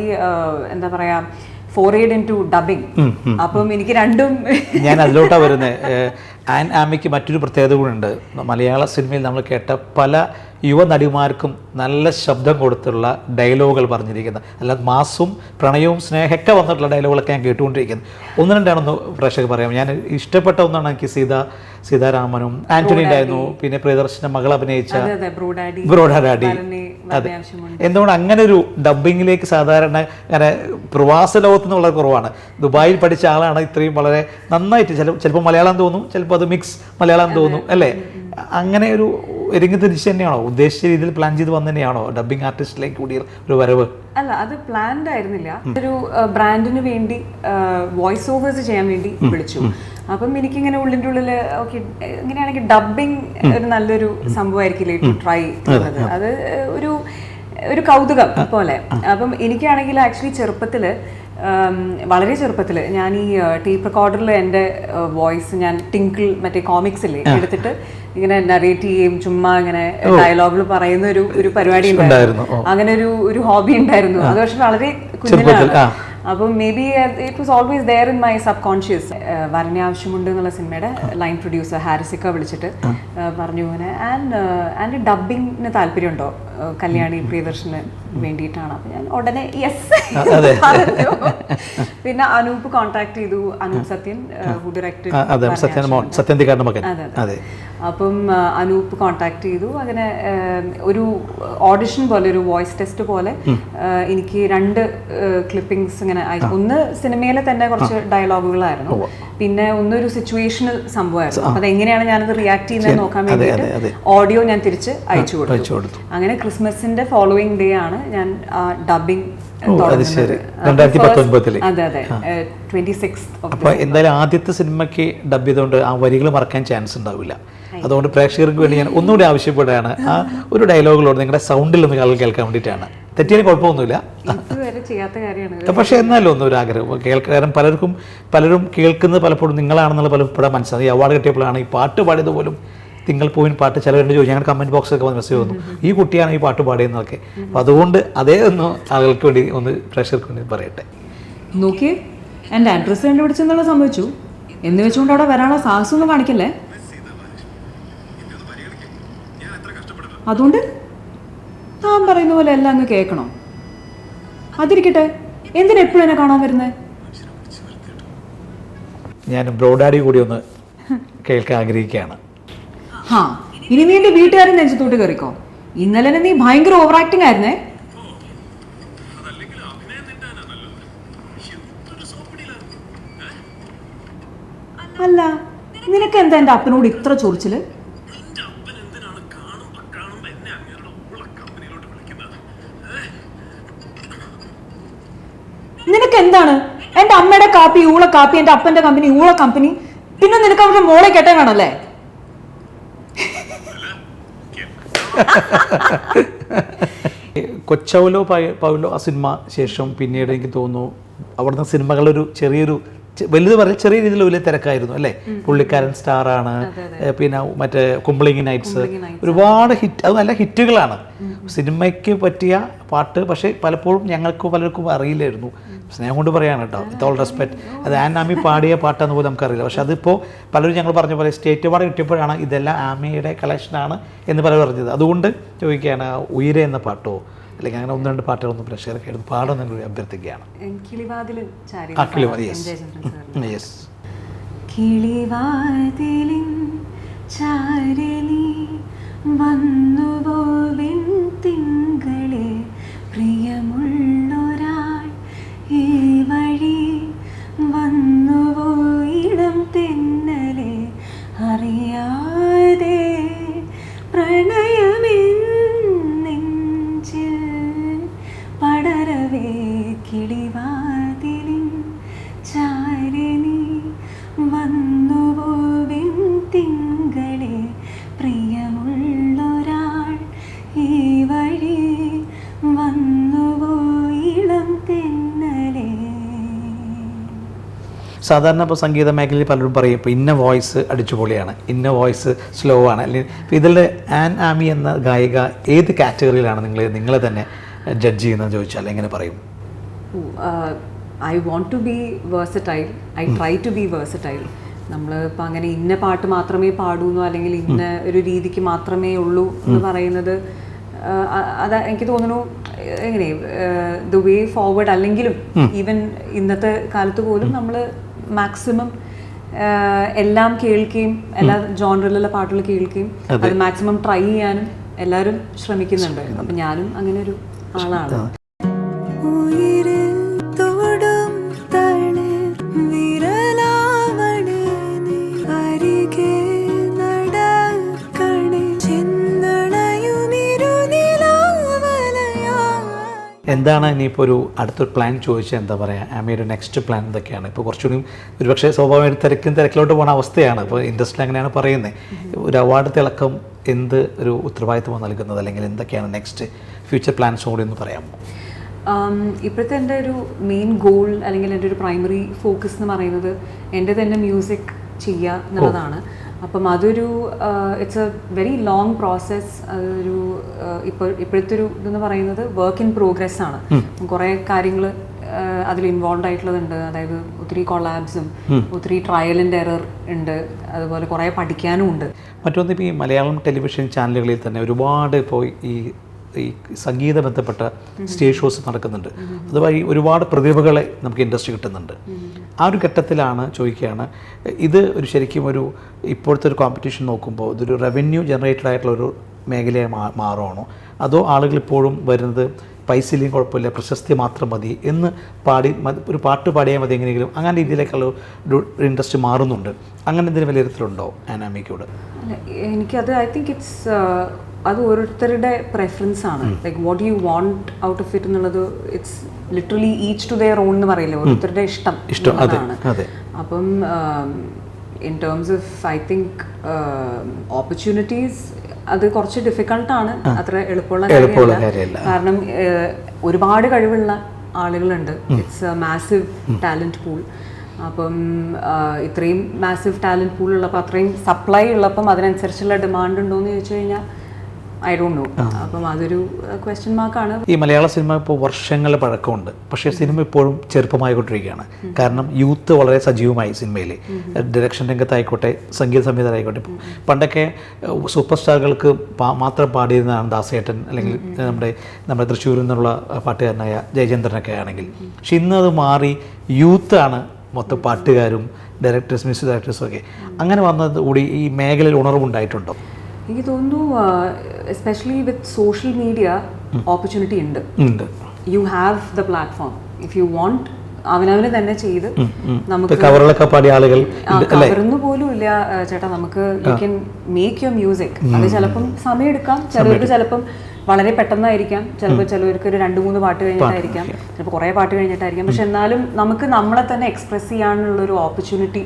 S2: എന്താ പറയുക ഫോറേഡ് ഇൻ ടു ഡബിങ് അപ്പം എനിക്ക് രണ്ടും
S1: ഞാൻ അതിലോട്ടാണ് വരുന്നത് ആൻ ആമിക്ക് മറ്റൊരു പ്രത്യേകത കൂടെ ഉണ്ട്. മലയാള സിനിമയിൽ നമ്മൾ കേട്ട പല യുവ നടിമാർക്കും നല്ല ശബ്ദം കൊടുത്തുള്ള ഡയലോഗുകൾ പറഞ്ഞിരിക്കുന്നത് അല്ലാതെ മാസും പ്രണയവും സ്നേഹമൊക്കെ വന്നിട്ടുള്ള ഡയലോഗുകളൊക്കെ ഞാൻ കേട്ടുകൊണ്ടിരിക്കുന്നത് ഒന്ന് രണ്ടാണെന്ന് പ്രേക്ഷകർ പറയാം. ഞാൻ ഇഷ്ടപ്പെട്ട ഒന്നാണ് എനിക്ക് സീത സീതാരാമനും ആന്റണി ഉണ്ടായിരുന്നു. പിന്നെ പ്രിയദർശന മകൾ അഭിനയിച്ച
S2: അതെ അതെ
S1: എന്തുകൊണ്ട് അങ്ങനെ ഒരു ഡബിങ്ങിലേക്ക് സാധാരണ അങ്ങനെ പ്രവാസ ലോകത്ത് നിന്ന് വളരെ കുറവാണ്. ദുബായിൽ പഠിച്ച ആളാണ് ഇത്രയും വളരെ നന്നായിട്ട്. ചില ചിലപ്പോൾ മലയാളം തോന്നും ചിലപ്പോൾ അത് മിക്സ് മലയാളം തോന്നും അല്ലേ? അങ്ങനെ ഒരു ഒരുങ്ങി തിരിച്ച് തന്നെയാണോ? ഉദ്ദേശിച്ച രീതിയിൽ പ്ലാൻ ചെയ്ത് വന്നു തന്നെയാണോ? ഡബിങ് ആർട്ടിസ്റ്റിലേക്ക് കൂടിയ ഒരു വരവ്?
S2: അല്ല അത് പ്ലാൻഡ് ആയിരുന്നില്ല. ഒരു ബ്രാൻഡിന് വേണ്ടി വോയിസ് ഓവേഴ്സ് ചെയ്യാൻ വേണ്ടി വിളിച്ചു. അപ്പം എനിക്കിങ്ങനെ ഉള്ളിന്റെ ഉള്ളിൽ ഓക്കെ ഇങ്ങനെയാണെങ്കിൽ ഡബിങ് ഒരു നല്ലൊരു സംഭവമായിരിക്കില്ലേ ടു ട്രൈ അത് ഒരു ഒരു കൗതുകം പോലെ. അപ്പം എനിക്കാണെങ്കിൽ ആക്ച്വലി ചെറുപ്പത്തിൽ വളരെ ചെറുപ്പത്തിൽ ഞാൻ ഈ ടേപ്പ് റെക്കോർഡറിൽ എന്റെ വോയിസ് ഞാൻ ടിങ്കിൾ മറ്റേ കോമിക്സിൽ എടുത്തിട്ട് ഇങ്ങനെ നറേറ്റ് ചെയ്യും ചുമ്മാ ഇങ്ങനെ ഡയലോഗിൽ പറയുന്ന ഒരു ഒരു പരിപാടി ഉണ്ടായിരുന്നു. അങ്ങനെ ഒരു ഒരു ഹോബി ഉണ്ടായിരുന്നു. അത് പക്ഷെ വളരെ കുഞ്ഞിലാണ്. അപ്പം maybe it was always there in my subconscious വരനെ ആവശ്യമുണ്ട് എന്നുള്ള സിനിമയുടെ ലൈൻ പ്രൊഡ്യൂസർ ഹാരിസിക്ക വിളിച്ചിട്ട് പറഞ്ഞു ഇങ്ങനെ ആൻഡ് ആൻഡ് ഡബിങ്ങിന് താല്പര്യമുണ്ടോ? കല്യാണി പ്രിയദർശന് വേണ്ടിയിട്ടാണ്. അപ്പം ഞാൻ ഉടനെ യെസ് പിന്നെ അനൂപ് കോൺടാക്ട് ചെയ്തു. അനൂപ് സത്യൻ
S1: അതെ
S2: അതെ,
S1: അതെ.
S2: അപ്പം അനൂപ് കോൺടാക്ട് ചെയ്തു. അങ്ങനെ ഒരു ഓഡിഷൻ പോലെ ഒരു വോയിസ് ടെസ്റ്റ് പോലെ എനിക്ക് രണ്ട് ക്ലിപ്പിംഗ്സ് ഇങ്ങനെ ഒന്ന് സിനിമയിലെ തന്നെ കുറച്ച് ഡയലോഗുകളായിരുന്നു പിന്നെ ഒന്നൊരു സിറ്റുവേഷണൽ സംഭവമായിരുന്നു. അപ്പൊ അതെങ്ങനെയാണ് ഞാനത് റിയാക്ട് ചെയ്യുന്നത് നോക്കാൻ
S1: അതെ, അതെ,
S2: വേണ്ടിയിട്ട് ഓഡിയോ ഞാൻ തിരിച്ച് അയച്ചു കൊടുത്തു. അങ്ങനെ ക്രിസ്മസിന്റെ ഫോളോയിങ് ഡേ ആണ് ഞാൻ ഡബിങ്
S1: എന്തായാലും ആദ്യത്തെ സിനിമയ്ക്ക് ഡബ് ചെയ്തുകൊണ്ട് ആ വരികൾ മറക്കാൻ ചാൻസ് ഉണ്ടാവില്ല. അതുകൊണ്ട് പ്രേക്ഷകർക്ക് വേണ്ടി ഞാൻ ഒന്നുകൂടി ആവശ്യപ്പെടുകയാണ്. ആ ഒരു ഡയലോഗിലോട് നിങ്ങളുടെ സൗണ്ടിൽ ഒന്ന് കേൾക്കാൻ വേണ്ടിയിട്ടാണ്. തെറ്റിയാൽ കുഴപ്പമൊന്നുമില്ല. പക്ഷെ എന്നാലും ഒന്നും ഒരു ആഗ്രഹം. കേൾക്കാൻ പലർക്കും പലരും കേൾക്കുന്നത് പലപ്പോഴും നിങ്ങളാണെന്നുള്ള പലപ്പോഴും മനസ്സിലായി അവാർഡ് കിട്ടിയപ്പോഴാണ് ഈ പാട്ട് പാടിയത് പോലും തിങ്കൾ പോയിൻ പാട്ട് ചിലവരുടെ ചോദിച്ചു. ഞങ്ങളുടെ കമന്റ് ബോക്സൊക്കെ വന്ന് മെസ്സേജ് വന്നു. ഈ കുട്ടിയാണ് ഈ പാട്ട് പാടിയെന്നൊക്കെ. അപ്പോൾ അതുകൊണ്ട് അതേ ഒന്ന് ആളുകൾക്ക് വേണ്ടി ഒന്ന് പ്രേക്ഷകർക്ക് വേണ്ടി പറയട്ടെ.
S4: നോക്കിയേ എന്റെ അഡ്രസ്സ് കണ്ടുപിടിച്ചെന്നുള്ള സംഭവിച്ചു എന്ന് വെച്ചുകൊണ്ട് അവിടെ വരാനുള്ള സാഹസമൊന്നും കാണിക്കല്ലേ? അതുകൊണ്ട് താൻ പറയുന്ന പോലെ എല്ലാം അങ്ങ് കേൾക്കണം. അതിരിക്കട്ടെ എന്തിനാ എപ്പോഴും എന്നെ കാണാൻ വരുന്നത്
S1: ഞാൻ ബ്രോഡാഡി കൂടി ഒന്ന് കേൾക്കാൻ ആഗ്രഹിക്കുകയാണ്.
S4: ഹാ ഇനി നീ എന്റെ വീട്ടുകാരൻ നെഞ്ചത്തോട്ട് കയറിക്കോ. ഇന്നലെ നീ ഭയങ്കര ഓവർ ആക്ടിങ് ആയിരുന്നേ അല്ല നിനക്ക് എന്താ എന്റെ അപ്പനോട് ഇത്ര ചൊറിച്ചിൽ? നിനക്ക് എന്താണ്? എന്റെ അമ്മയുടെ കാപ്പി ഊള കാപ്പി എന്റെ അപ്പന്റെ കമ്പനി ഊള കമ്പനി പിന്നെ നിനക്ക് അവരുടെ മോളെ കെട്ടാൻ വേണമല്ലേ
S1: കൊച്ചൗലോ പൗലോ ആ സിനിമ ശേഷം പിന്നീട് എനിക്ക് തോന്നുന്നു അവിടുന്ന് സിനിമകളൊരു ചെറിയൊരു വലുത് പറഞ്ഞ ചെറിയ രീതിയിൽ വലിയ തിരക്കായിരുന്നു അല്ലേ? പുള്ളിക്കാരൻ സ്റ്റാറാണ് പിന്നെ മറ്റേ കുമ്പളിങ്ങി നൈറ്റ്സ് ഒരുപാട് ഹിറ്റ് അത് നല്ല ഹിറ്റുകളാണ്. സിനിമയ്ക്ക് പറ്റിയ പാട്ട് പക്ഷേ പലപ്പോഴും ഞങ്ങൾക്ക് പലർക്കും അറിയില്ലായിരുന്നു. സ്നേഹം കൊണ്ട് പറയാണ് കേട്ടോ വിത്ത് ഓൾ റെസ്പെക്ട്. അത്. ആൻ ആമി പാടിയ പാട്ടെന്ന് പോലും നമുക്കറിയില്ല. പക്ഷെ അതിപ്പോൾ പലരും ഞങ്ങൾ പറഞ്ഞ പോലെ സ്റ്റേറ്റ് അവാർഡ് കിട്ടിയപ്പോഴാണ് ഇതെല്ലാം ആമിയുടെ കളക്ഷനാണ് എന്ന് പലരും പറഞ്ഞത് അതുകൊണ്ട് ചോദിക്കുകയാണ് ഉയരെ എന്ന പാട്ടോ? അല്ലെങ്കിൽ അങ്ങനെ ഒന്ന് രണ്ട് പാട്ടുകളൊന്നും പ്രേക്ഷകർക്ക് എടുത്ത് പാടുന്ന കൂടി അഭ്യർത്ഥിക്കുകയാണ്. യെസ്
S2: കിളിവാതിലിൻ ചാരലി വന്നുവോ തിങ്കളെ? പ്രിയമുള്ളൊരാൾ ഈ വഴി വന്നുവോ ഇടം തെന്നലെ? അറിയാതെ
S1: സാധാരണ ഇപ്പോൾ സംഗീത മേഖലയിൽ പലരും പറയും ഇപ്പോൾ ഇന്ന വോയിസ് അടിച്ചുപൊളിയാണ് ഇന്ന വോയിസ് സ്ലോ ആണ്. അല്ലെങ്കിൽ ഇപ്പോൾ ഇതിൽ ആൻ ആമി എന്ന ഗായിക ഏത് കാറ്റഗറിയിലാണ് നിങ്ങൾ നിങ്ങളെ തന്നെ ജഡ്ജ് ചെയ്യുന്നത് ചോദിച്ചാൽ എങ്ങനെ പറയും?
S2: I want to be versatile I try to be versatile. നമ്മൾ ഇപ്പം അങ്ങനെ ഇന്ന പാട്ട് മാത്രമേ പാടൂന്നോ അല്ലെങ്കിൽ ഇന്ന ഒരു രീതിക്ക് മാത്രമേ ഉള്ളൂ എന്ന് പറയുന്നത് അതാ അത് എനിക്ക് തോന്നുന്നു എങ്ങനെ ദ വേ ഫോർവേഡ് അല്ലെങ്കിലും ഈവൻ ഇന്നത്തെ കാലത്ത് പോലും നമ്മൾ മാക്സിമം എല്ലാം കേൾക്കുകയും എല്ലാ ജോണറിലുള്ള പാട്ടുകൾ കേൾക്കുകയും അത്. മാക്സിമം ട്രൈ ചെയ്യാനും എല്ലാവരും ശ്രമിക്കുന്നുണ്ട്. അപ്പം ഞാനും അങ്ങനെ ഒരു ആളാണ്.
S1: എന്താണ് ഇനിയിപ്പോൾ ഒരു അടുത്തൊരു പ്ലാൻ ചോദിച്ചാൽ എന്താ പറയുക ആമിയുടെ നെക്സ്റ്റ് പ്ലാൻ എന്തൊക്കെയാണ്? ഇപ്പോൾ കുറച്ചുകൂടി ഒരുപക്ഷെ സ്വാഭാവികമായിട്ട് തിരക്കും തിരക്കിലോട്ട് പോകുന്ന അവസ്ഥയാണ്. ഇപ്പോൾ ഇൻഡസ്ട്രി അങ്ങനെയാണ് പറയുന്നത് ഒരു അവാർഡ് തിളക്കം എന്ത് ഒരു ഉത്തരവാദിത്വം നൽകുന്നത്? അല്ലെങ്കിൽ എന്തൊക്കെയാണ് നെക്സ്റ്റ് ഫ്യൂച്ചർ പ്ലാൻസ് കൂടി ഒന്ന് പറയാമോ?
S2: ഇപ്പോഴത്തെ എന്റെ ഒരു മെയിൻ ഗോൾ അല്ലെങ്കിൽ എന്റെ ഒരു പ്രൈമറി ഫോക്കസ് എന്ന് പറയുന്നത് എന്റെ തന്നെ മ്യൂസിക് ചെയ്യുക എന്നുള്ളതാണ്. അപ്പം അതൊരു it's a very long process അതൊരു ഇപ്പോൾ ഇപ്പോഴത്തെ ഒരു ഇതെന്ന് പറയുന്നത് വർക്ക് ഇൻ പ്രോഗ്രസ് ആണ്. കുറേ കാര്യങ്ങൾ അതിൽ ഇൻവോൾവ് ആയിട്ടുള്ളതുണ്ട്. അതായത് ഒത്തിരി കൊളാബ്സും ഒത്തിരി ട്രയൽ ആൻഡ് എറർ ഉണ്ട്. അതുപോലെ കുറേ പഠിക്കാനും ഉണ്ട്.
S1: മറ്റൊന്ന് ഇപ്പോൾ ഈ മലയാളം ടെലിവിഷൻ ചാനലുകളിൽ തന്നെ ഒരുപാട് ഇപ്പോൾ ഈ ഈ സംഗീത ബന്ധപ്പെട്ട സ്റ്റേജ് ഷോസ് നടക്കുന്നുണ്ട്. അതുവഴി ഒരുപാട് പ്രതിഭകളെ നമുക്ക് ഇൻഡസ്ട്രി കിട്ടുന്നുണ്ട്. ആ ഒരു ഘട്ടത്തിലാണ് ചോദിക്കുകയാണ് ഇത് ഒരു ശരിക്കും ഒരു ഇപ്പോഴത്തെ ഒരു കോമ്പറ്റീഷൻ നോക്കുമ്പോൾ ഇതൊരു റവന്യൂ ജനറേറ്റഡ് ആയിട്ടുള്ള ഒരു മേഖലയെ മാ മാറുവാണോ? അതോ ആളുകൾ ഇപ്പോഴും വരുന്നത് പൈസയിലും കുഴപ്പമില്ല പ്രശസ്തി മാത്രം മതി എന്ന് പാടി ഒരു പാട്ട് പാടിയാൽ മതി എങ്ങനെയെങ്കിലും. അങ്ങനെ രീതിയിലേക്കുള്ള ഒരു ഇൻട്രസ്റ്റ് മാറുന്നുണ്ട്. അങ്ങനെ എന്തെങ്കിലും വിലയിരുത്തലുണ്ടോ ആനാമിക്കോട്
S2: എനിക്കത് ഐ തിങ്ക് ഇറ്റ്സ് അത് ഓരോരുത്തരുടെ പ്രെഫറൻസ് ആണ്. Like what you want out of it എന്നുള്ളത് it's literally each to their own എന്ന് പറയില്ലേ? ഓരോരുത്തരുടെ ഇഷ്ടം
S1: ഇഷ്ടമാണ്
S2: അപ്പം in terms of I think opportunities അത് കുറച്ച് ഡിഫിക്കൾട്ടാണ് അത്ര എളുപ്പമുള്ള കാര്യമല്ല. കാരണം ഒരുപാട് കഴിവുള്ള ആളുകളുണ്ട്. It's a massive talent pool അപ്പം ഇത്രയും മാസീവ് ടാലന്റ് പൂൾ ഉള്ളപ്പോൾ അത്രയും സപ്ലൈ ഉള്ളപ്പം അതിനനുസരിച്ചുള്ള ഡിമാൻഡ് ഉണ്ടോ എന്ന് ചോദിച്ചു കഴിഞ്ഞാൽ ഐ ഡോണ്ട് നോ അപ്പം അതൊരു ക്വസ്റ്റ്യൻ മാർക്കാണ്
S1: ഈ മലയാള സിനിമ ഇപ്പോൾ വർഷങ്ങൾ പഴക്കമുണ്ട്. പക്ഷേ സിനിമ ഇപ്പോഴും ചെറുപ്പമായിക്കൊണ്ടിരിക്കുകയാണ്. കാരണം യൂത്ത് വളരെ സജീവമായി സിനിമയിൽ. ഡയറക്ഷൻ രംഗത്തായിക്കോട്ടെ സംഗീത സംവിധാനമായിക്കോട്ടെ ഇപ്പോൾ പണ്ടൊക്കെ സൂപ്പർ സ്റ്റാറുകൾക്ക് മാത്രം പാടിയിരുന്നതാണ് ദാസേട്ടൻ അല്ലെങ്കിൽ നമ്മുടെ നമ്മുടെ തൃശ്ശൂരിൽ നിന്നുള്ള പാട്ടുകാരനായ ജയചന്ദ്രനൊക്കെ ആണെങ്കിൽ. പക്ഷെ ഇന്ന് അത് മാറി യൂത്താണ് മൊത്തം പാട്ടുകാരും ഡയറക്ടേഴ്സ് മ്യൂസിക് ഡയറക്ടേഴ്സും ഒക്കെ. അങ്ങനെ വന്നത് കൂടി ഈ മേഖലയിൽ ഉണർവുണ്ടായിട്ടുണ്ടോ?
S2: എനിക്ക് തോന്നുന്നു especially with social media opportunity ഉണ്ട്. You have the platform if you want അവനവന് തന്നെ ചെയ്ത് നമുക്ക്
S1: ഇപ്പോൾ കവറിലൊക്കെ പാടിയ ആളുകൾ
S2: പോലും ഇല്ല ചേട്ടാ. നമുക്ക് you can make your music അത് ചിലപ്പം സമയം എടുക്കാം ചിലവർക്ക് ചിലപ്പം വളരെ പെട്ടെന്നായിരിക്കാം. ചിലപ്പോൾ ചിലവർക്ക് ഒരു രണ്ട് മൂന്ന് പാട്ട് കഴിഞ്ഞിട്ടായിരിക്കാം. ചിലപ്പോൾ കുറേ പാട്ട് കഴിഞ്ഞിട്ടായിരിക്കാം. പക്ഷെ എന്നാലും നമുക്ക് നമ്മളെ തന്നെ എക്സ്പ്രസ് ചെയ്യാനുള്ള ഒരു ഓപ്പർച്യൂണിറ്റി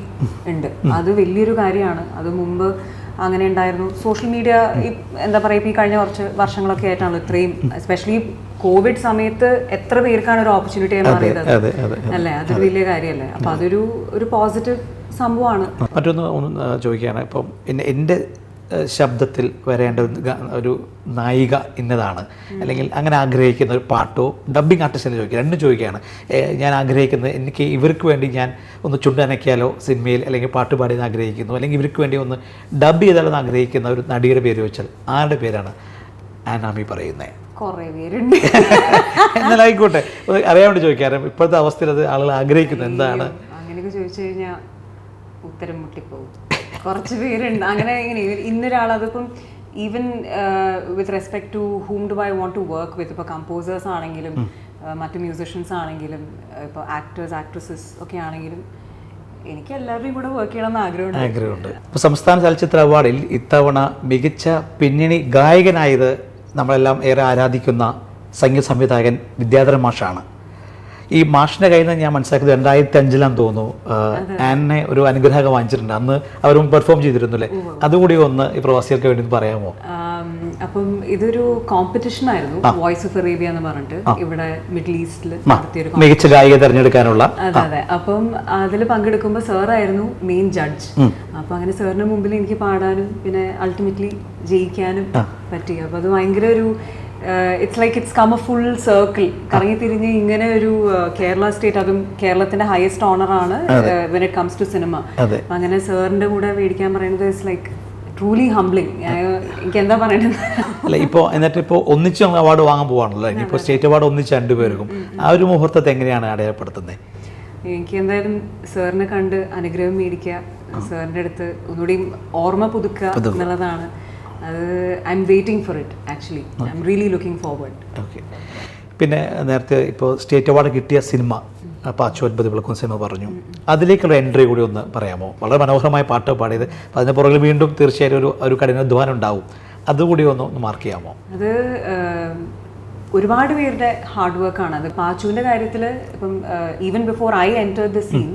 S2: ഉണ്ട്. അത് വലിയൊരു കാര്യമാണ്. അത് മുമ്പ് അങ്ങനെ ഉണ്ടായിരുന്നു. സോഷ്യൽ മീഡിയ എന്താ പറയുക ഈ കഴിഞ്ഞ കുറച്ച് വർഷങ്ങളൊക്കെ ആയിട്ടാണ് ഇത്രയും എസ്പെഷ്യലി കോവിഡ് സമയത്ത് എത്ര പേർക്കാണ് ഒരു ഓപ്പർച്യൂണിറ്റി മാറിയത് അല്ലേ? അതൊരു വലിയ കാര്യമല്ലേ? അപ്പൊ അതൊരു ഒരു പോസിറ്റീവ് സംഭവമാണ്.
S1: മറ്റൊന്ന് ചോദിക്കുകയാണ്. ഇപ്പം എന്റെ ശബ്ദത്തിൽ വരേണ്ട ഒരു നായിക ഇന്നതാണ്. അല്ലെങ്കിൽ അങ്ങനെ ആഗ്രഹിക്കുന്ന ഒരു പാട്ടോ? ഡബ്ബിംഗ് ആർട്ടിസ്റ്റിനെ ചോദിക്കുക. രണ്ടും ചോദിക്കുകയാണ്. ഞാൻ ആഗ്രഹിക്കുന്നത് എനിക്ക് ഇവർക്ക് വേണ്ടി ഞാൻ ഒന്ന് ചുണ്ടനക്കിയാലോ സിനിമയിൽ അല്ലെങ്കിൽ പാട്ട് പാടിയെന്ന് ആഗ്രഹിക്കുന്നു. അല്ലെങ്കിൽ ഇവർക്ക് വേണ്ടി ഒന്ന് ഡബ് ചെയ്താലോ എന്ന് ആഗ്രഹിക്കുന്ന ഒരു നടിയുടെ പേര് വെച്ചാൽ ആരുടെ പേരാണ് ആനാമി പറയുന്നത്
S2: കുറെ പേരുണ്ട്.
S1: എന്നാൽ ആയിക്കോട്ടെ. അറിയാൻ വേണ്ടി ചോദിക്കാറ് ഇപ്പോഴത്തെ അവസ്ഥയിൽ അത് ആളുകൾ ആഗ്രഹിക്കുന്നത് എന്താണ്?
S2: അങ്ങനെയൊക്കെ ചോദിച്ചു കഴിഞ്ഞാൽ ഉത്തരം മുട്ടിപ്പോവും. കുറച്ച് പേരുണ്ട്. അങ്ങനെ ഇങ്ങനെ ഇന്നൊരാൾ അതിപ്പം even with respect to whom do I want to work with ഇപ്പോൾ കമ്പോസേഴ്സ് ആണെങ്കിലും മറ്റു മറ്റ് മ്യൂസിഷ്യൻസ് ആണെങ്കിലും ഇപ്പോൾ ആക്ടേഴ്സ് ആക്ട്രസസ് ഒക്കെ ആണെങ്കിലും എനിക്ക് എല്ലാവരുടെയും കൂടെ വർക്ക് ചെയ്യണമെന്ന് ആഗ്രഹമുണ്ട്.
S1: ആഗ്രഹമുണ്ട്. ഇപ്പോൾ സംസ്ഥാന ചലച്ചിത്ര അവാർഡിൽ ഇത്തവണ മികച്ച പിന്നണി ഗായകനായത് നമ്മളെല്ലാം ഏറെ ആരാധിക്കുന്ന സംഗീത സംവിധായകൻ വിദ്യാധരൻ മാഷാണ്. ഈ മാഷിന്റെ കയ്യിൽ നിന്ന് ഞാൻ മനസ്സിലാക്കിയത് രണ്ടായിരത്തി അഞ്ചിലാന്ന് തോന്നുന്നു ആനെ ഒരു അനുഗ്രഹം വാങ്ങിച്ചിട്ടുണ്ട്. അന്ന് അവരും പെർഫോം ചെയ്തിരുന്നല്ലേ? അതുകൂടി ഒന്ന് ഈ പ്രവാസികൾക്ക് വേണ്ടി പറയാമോ?
S2: അപ്പം ഇതൊരു കോമ്പറ്റീഷൻ ആയിരുന്നു. വോയിസ് ഓഫ് അറേബ്യ എന്ന് പറഞ്ഞിട്ട് ഇവിടെ മിഡിൽ ഈസ്റ്റിൽ
S1: മികച്ച ഗായിക തിരഞ്ഞെടുക്കാനുള്ള
S2: അതെ അതെ. അപ്പം അതിൽ പങ്കെടുക്കുമ്പോൾ സാറായിരുന്നു മെയിൻ ജഡ്ജ് അപ്പൊ അങ്ങനെ സാറിന് മുമ്പിൽ എനിക്ക് പാടാനും പിന്നെ അൾട്ടിമേറ്റ്ലി ജയിക്കാനും പറ്റി. അപ്പൊ അത് ഭയങ്കര ഒരു it's like it's come a full circle കറങ്ങി തിരിഞ്ഞ് ഇങ്ങനെ ഒരു uh, കേരള സ്റ്റേറ്റ് അതും കേരളത്തിന്റെ ഹയസ്റ്റ് ഓണറാണ് when it comes to cinema. അങ്ങനെ സാറിന്റെ കൂടെ മേടിക്കാൻ പറയുന്നത് ഇറ്റ്സ് ലൈക്ക് ട്രൂലി ഹംബ്ലിങ് എനിക്ക് എന്താ പറയണത്
S1: അല്ല ഇപ്പോൾ എന്നിട്ട് ഇപ്പോൾ ഒന്നിച്ച് നമ്മൾ അവാർഡ് വാങ്ങാൻ പോവാണല്ലോ. ഇനിയിപ്പോൾ സ്റ്റേറ്റ് അവാർഡ് ഒന്നിച്ച് രണ്ടുപേർക്കും. ആ ഒരു മുഹൂർത്തത്തെ എങ്ങനെയാണ് അടയാളപ്പെടുത്തുന്നത്
S2: എനിക്ക് എന്തായാലും സാറിനെ കണ്ട് അനുഗ്രഹം മേടിക്കുക. സാറിന്റെ അടുത്ത് ഒന്നുകൂടി ഓർമ്മ പുതുക്കുക. എന്നുള്ളതാണ്. അത് I am waiting for it actually I am really looking forward
S1: okay പിന്നെ നേരത്തെ ഇപ്പോൾ സ്റ്റേറ്റ് അവാർഡ് കിട്ടിയ സിനിമ പാച്ചു ഒൻപത് വിളക്കും സിനിമ പറഞ്ഞു. അതിലേക്കുള്ള എൻട്രി കൂടി ഒന്ന് പറയാമോ? വളരെ മനോഹരമായ പാട്ട് പാടിയത്. അതിന് പുറകിൽ വീണ്ടും തീർച്ചയായും ഒരു ഒരു കഠിനാധ്വാനം ഉണ്ടാവും. അതുകൂടി ഒന്ന് മാർക്ക് ചെയ്യാമോ?
S2: അത് ഒരുപാട് പേരുടെ ഹാർഡ് വർക്കാണ് അത് പാച്ചുവിന്റെ കാര്യത്തിൽ ഇപ്പം even before I enter the scene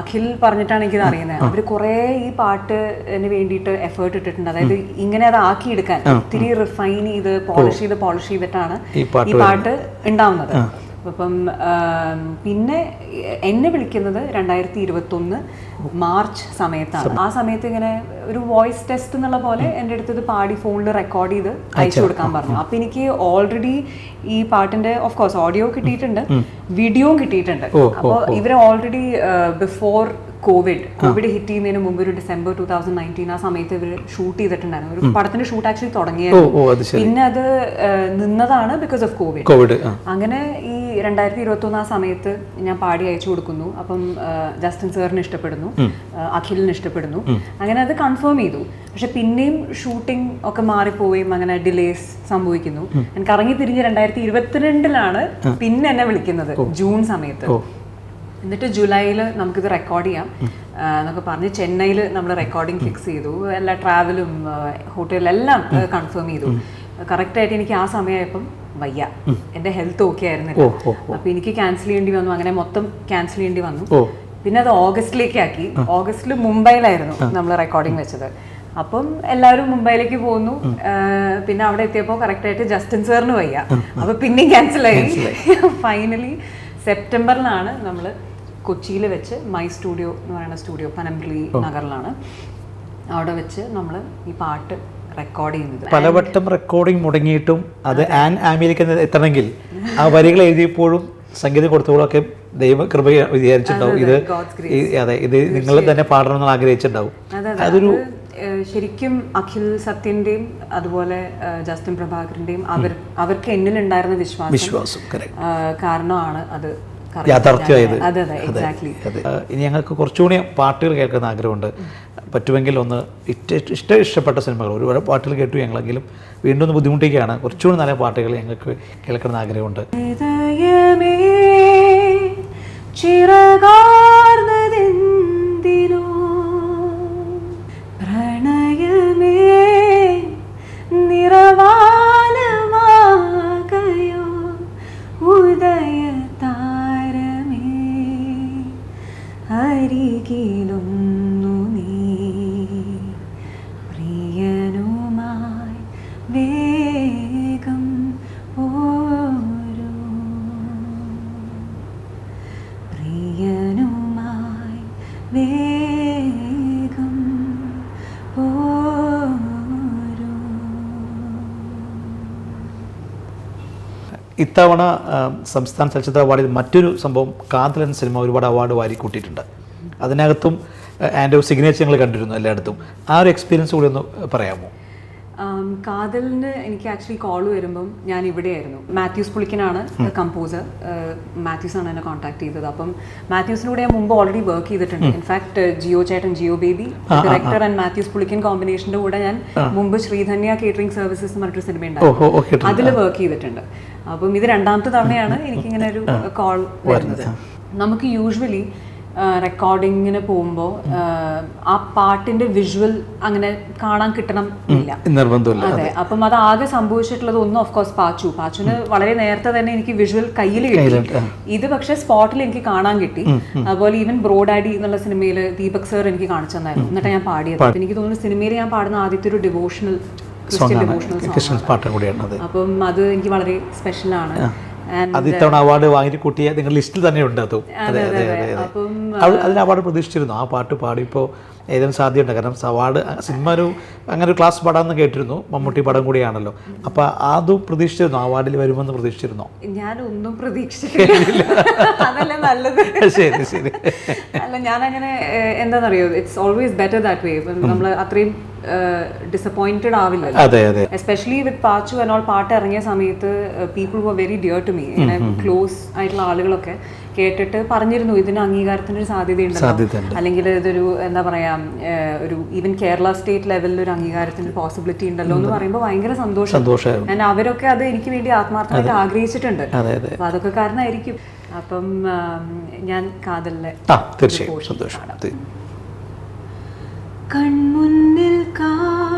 S2: Akhil പറഞ്ഞിട്ടാണ് എനിക്കിത് അറിയുന്നത്. അവർ കുറേ ഈ പാട്ടിന് വേണ്ടിയിട്ട് എഫേർട്ട് ഇട്ടിട്ടുണ്ട്. അതായത് ഇങ്ങനെ അത് ആക്കിയെടുക്കാൻ ഒത്തിരി റിഫൈൻ ചെയ്ത് പോളിഷ് ചെയ്ത് പോളിഷ് ചെയ്തിട്ടാണ്
S1: ഈ പാട്ട്
S2: ഈ പാട്ട് ഉണ്ടാവുന്നത്. അപ്പം പിന്നെ എന്നെ വിളിക്കുന്നത് രണ്ടായിരത്തി ഇരുപത്തൊന്ന് മാർച്ച് സമയത്താണ്. ആ സമയത്ത് ഇങ്ങനെ ഒരു വോയിസ് ടെസ്റ്റ് എന്നുള്ള പോലെ എന്റെ അടുത്ത് ഇത് പാടി ഫോണിൽ റെക്കോർഡ് ചെയ്ത് അയച്ചു കൊടുക്കാൻ പറഞ്ഞു. അപ്പം എനിക്ക് ഓൾറെഡി ഈ പാട്ടിന്റെ ഓഫ് കോഴ്സ് ഓഡിയോ കിട്ടിയിട്ടുണ്ട് വീഡിയോയും കിട്ടിയിട്ടുണ്ട്. അപ്പോൾ ഇവരെ already before covid covid hit ചെയ്യുന്നതിന് മുമ്പ് ഒരു ഡിസംബർ ടൂ തൗസൻഡ് നയന്റീൻ ആ സമയത്ത് ഇവർ ഷൂട്ട് ചെയ്തിട്ടുണ്ടായിരുന്നു. ഒരു പടത്തിന്റെ ഷൂട്ട് ആക്ച്വലി
S1: തുടങ്ങിയത്
S2: പിന്നെ അത് നിന്നതാണ് ബിക്കോസ് ഓഫ് കോവിഡ്
S1: കോവിഡ്
S2: അങ്ങനെ ഈ രണ്ടായിരത്തി ഇരുപത്തി ഒന്ന് ആ സമയത്ത് ഞാൻ പാടി അയച്ചു കൊടുക്കുന്നു. അപ്പം ജസ്റ്റിൻ സാറിന് ഇഷ്ടപ്പെടുന്നു. അഖിലിന് ഇഷ്ടപ്പെടുന്നു. അങ്ങനെ അത് കൺഫേം ചെയ്തു. പക്ഷെ പിന്നെയും ഷൂട്ടിംഗ് ഒക്കെ മാറിപ്പോവുകയും അങ്ങനെ ഡിലേസ് സംഭവിക്കുന്നു. എനിക്ക് ഇറങ്ങി തിരിഞ്ഞ് രണ്ടായിരത്തി ഇരുപത്തിരണ്ടിലാണ് പിന്നെ എന്നെ വിളിക്കുന്നത് ജൂൺ സമയത്ത്. എന്നിട്ട് ജൂലൈയിൽ നമുക്കിത് റെക്കോർഡ് ചെയ്യാം. എന്നൊക്കെ പറഞ്ഞ് ചെന്നൈയിൽ നമ്മൾ റെക്കോർഡിംഗ് ഫിക്സ് ചെയ്തു. എല്ലാ ട്രാവലും ഹോട്ടലെല്ലാം കൺഫേം ചെയ്തു. കറക്റ്റായിട്ട് എനിക്ക് ആ സമയമായപ്പം വയ്യ. എന്റെ ഹെൽത്ത് ഓക്കെ ആയിരുന്നില്ല. അപ്പോൾ എനിക്ക് ക്യാൻസൽ ചെയ്യേണ്ടി വന്നു. അങ്ങനെ മൊത്തം ക്യാൻസൽ ചെയ്യേണ്ടി വന്നു. പിന്നെ അത് ഓഗസ്റ്റിലേക്ക് ആക്കി ഓഗസ്റ്റിൽ മുംബൈയിലായിരുന്നു നമ്മൾ റെക്കോർഡിംഗ് വെച്ചത്. അപ്പം എല്ലാവരും മുംബൈയിലേക്ക് പോകുന്നു പിന്നെ അവിടെ എത്തിയപ്പോൾ കറക്റ്റായിട്ട് ജസ്റ്റിൻ സാറിന് വയ്യ. അപ്പം പിന്നെയും ക്യാൻസലായി ഫൈനലി സെപ്റ്റംബറിലാണ് നമ്മൾ കൊച്ചിയിൽ വെച്ച് മൈ സ്റ്റുഡിയോ എന്ന് പറയുന്ന സ്റ്റുഡിയോ പനമ്പിളി നഗറിലാണ്. അവിടെ വെച്ച് നമ്മൾ ഈ പാട്ട് റെക്കോർഡ് ചെയ്യുന്നത്.
S1: പലവട്ടം റെക്കോർഡിംഗ് മുടങ്ങിയിട്ടും അത് ആൻ ആമിലേക്ക് എന്ന് എത്തണമെങ്കിൽ ആ വരികൾ എഴുതിയപ്പോഴും സംഗീതം കൊടുത്തപ്പോഴൊക്കെ ദൈവ കൃപ വിചാരിച്ചിട്ടുണ്ടാവും. ഇത് അതെ ഇത് നിങ്ങൾ തന്നെ പാടണമെന്ന് ആഗ്രഹിച്ചിട്ടുണ്ടാവും.
S2: അതെ അതെ.
S1: അതൊരു
S2: ശരിക്കും അഖിൽ സത്യന്റെയും അതുപോലെ ജസ്റ്റിൻ പ്രഭാകരന്റെയും അവർ അവർക്ക് എന്നിലുണ്ടായിരുന്ന വിശ്വാസം
S1: വിശ്വാസം.
S2: കാരണമാണ് അത്.
S1: യാഥാർത്ഥ്യമായത്. ഇനി ഞങ്ങൾക്ക് കുറച്ചുകൂടി പാട്ടുകൾ കേൾക്കുന്ന ആഗ്രഹമുണ്ട്. പറ്റുമെങ്കിൽ ഒന്ന് ഇഷ്ട ഇഷ്ട ഇഷ്ടപ്പെട്ട സിനിമകൾ. ഒരുപാട് പാട്ടുകൾ കേട്ടു ഞങ്ങളെങ്കിലും വീണ്ടും ഒന്ന് ബുദ്ധിമുട്ടിക്കുകയാണ്. കുറച്ചുകൂടി നല്ല പാട്ടുകൾ ഞങ്ങൾക്ക് കേൾക്കണമെന്ന് ആഗ്രഹമുണ്ട്.
S2: ഹൃദയമേ അരികിലൊന്നു നീ. പ്രിയനുമായി വേഗം ഓരോ പ്രിയനുമായി വേഗം ഓരോ
S1: ഇത്തവണ സംസ്ഥാന ചലച്ചിത്ര അവാർഡിൽ മറ്റൊരു സംഭവം കാന്തലൻ സിനിമ ഒരുപാട് അവാർഡ് വാരി കൂട്ടിയിട്ടുണ്ട്. അതിനകത്തും ആൻഡ് സിഗ്നേച്ചർ ഞങ്ങൾ കണ്ടിരുന്നു എല്ലായിടത്തും. ആ ഒരു എക്സ്പീരിയൻസ് കൂടി ഒന്ന് പറയാമോ?
S2: കാതലിന് എനിക്ക് ആക്ച്വലി കോൾ വരുമ്പം ഞാൻ ഇവിടെയായിരുന്നു. മാത്യൂസ് പുളിക്കനാണ് കമ്പോസർ മാത്യൂസ് ആണ് എന്നെ കോൺടാക്ട് ചെയ്തത്. അപ്പം മാത്യൂസിലൂടെ ഞാൻ മുമ്പ് ഓൾറെഡി വർക്ക് ചെയ്തിട്ടുണ്ട്. ഇൻഫാക്ട് ജിയോ ചേട്ടൻ Jeo baby director and Mathews Pulickan കോമ്പിനേഷന്റെ കൂടെ ഞാൻ മുമ്പ് ശ്രീധന്യ കേറ്ററിംഗ് സർവീസസ് എന്ന് പറഞ്ഞിട്ട് സിനിമ ഉണ്ടായിരുന്നു. അതിൽ വർക്ക് ചെയ്തിട്ടുണ്ട്. അപ്പം ഇത് രണ്ടാമത്തെ തവണയാണ് എനിക്കിങ്ങനെ ഒരു കോൾ വരുന്നത്. നമുക്ക് യൂഷ്വലി റെക്കോർഡിങ്ങിന് പോകുമ്പോൾ ആ പാട്ടിന്റെ വിഷ്വൽ അങ്ങനെ കാണാൻ കിട്ടണം ഇല്ല.
S1: നിർബന്ധമില്ല.
S2: അതെ അപ്പം അത് ആകെ സംഭവിച്ചിട്ടുള്ളത് ഒന്ന് ഓഫ് കോഴ്സ് പാച്ചു. പാച്ചുന് വളരെ നേരത്തെ തന്നെ എനിക്ക് വിഷ്വൽ കയ്യിൽ കിട്ടി. ഇത് പക്ഷെ സ്പോട്ടിൽ എനിക്ക് കാണാൻ കിട്ടി. അതുപോലെ ഈവൻ ബ്രോഡാഡി എന്നുള്ള സിനിമയിൽ ദീപക് സർ എനിക്ക് കാണിച്ചു തന്നായിരുന്നു. എന്നിട്ട് ഞാൻ പാടിയത്. എനിക്ക് തോന്നുന്നു സിനിമയിൽ ഞാൻ പാടുന്ന ആദ്യത്തെ ഒരു ഡിവോഷണൽ ക്രിസ്ത്യൻ ഡിവോഷണൽ
S1: ക്രിസ്ത്യൻ പാട്ടും കൂടിയാണ്
S2: അപ്പം അത് എനിക്ക് വളരെ സ്പെഷ്യലാണ്
S1: അത് ഇത്തവണ അവാർഡ് വാങ്ങി കുട്ടിയെ നിങ്ങളുടെ ലിസ്റ്റിൽ തന്നെ ഉണ്ട് അതെ. അതെ അതെ അതെ അതിന് അവാർഡ് പ്രതീക്ഷിച്ചിരുന്നു. ആ പാട്ട് പാടിയപ്പോൾ ഏതെങ്കിലും സാധ്യതയുണ്ട്. കാരണം അവാർഡ് സിനിമ ഒരു അങ്ങനെ ഒരു ക്ലാസ് പടം കേട്ടിരുന്നു. മമ്മൂട്ടി പടം കൂടിയാണല്ലോ. അപ്പോൾ അത് പ്രതീക്ഷിച്ചിരുന്നു? അവാർഡിൽ വരുമെന്ന് പ്രതീക്ഷിച്ചിരുന്നോ?
S2: ഞാൻ ഒന്നും പ്രതീക്ഷിച്ചിട്ടില്ല അതല്ലേ നല്ലത്.
S1: ശരി ശരി.
S2: അല്ല ഞാനങ്ങനെ ഏഹ്, എന്താണെന്നറിയോ it's always better that way നമ്മൾ അത്രയും ഡിസപ്പോയിന്റഡ് ആവില്ലല്ലോ.
S1: അതെ അതെ.
S2: എസ്പെഷ്യലി വിത്ത് പാച്ചു എന്നോൾ പാട്ട് ഇറങ്ങിയ സമയത്ത് people were very dear to me close ആയിട്ടുള്ള ആളുകളൊക്കെ. കേട്ടിട്ട് പറഞ്ഞിരുന്നു ഇതിന് അംഗീകാരത്തിന് ഒരു
S1: സാധ്യതയുണ്ട്.
S2: അല്ലെങ്കിൽ ഇതൊരു എന്താ പറയാ ഒരു ഈവൻ കേരള സ്റ്റേറ്റ് ലെവലിൽ ഒരു അംഗീകാരത്തിന് പോസിബിലിറ്റി ഉണ്ടല്ലോ എന്ന് പറയുമ്പോൾ ഭയങ്കര സന്തോഷം. ഞാൻ അവരൊക്കെ അത് എനിക്ക് വേണ്ടി ആത്മാർത്ഥമായിട്ട് ആഗ്രഹിച്ചിട്ടുണ്ട്.
S1: അതെ അതെ.
S2: അപ്പൊ അതൊക്കെ കാരണമായിരിക്കും. അപ്പം ഞാൻ കാതലിലെ
S1: ആ തീർച്ചയായും. സന്തോഷം.
S2: കൺമുന്നിൽ കാണും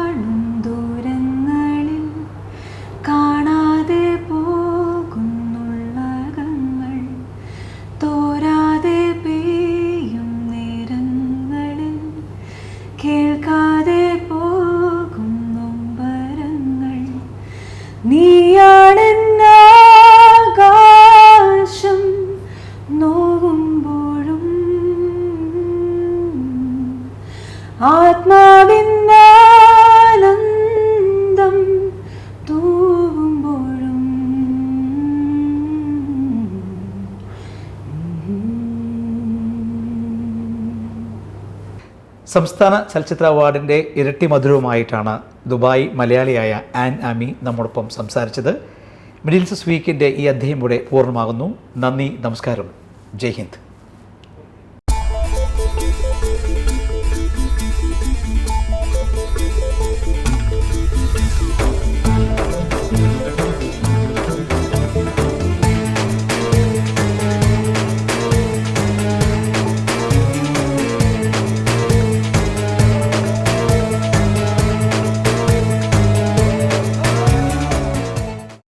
S1: സംസ്ഥാന ചലച്ചിത്ര അവാർഡിന്റെ ഇരട്ടി മധുരവുമായിട്ടാണ് ദുബായ് മലയാളിയായ ആൻ ആമി നമ്മോടൊപ്പം സംസാരിച്ചത്. മിഡിൽസ് വീക്കിന്റെ ഈ അധ്യയം ഇവിടെ പൂർണമാകുന്നു. നന്ദി നമസ്കാരം. ജയ് ഹിന്ദ്.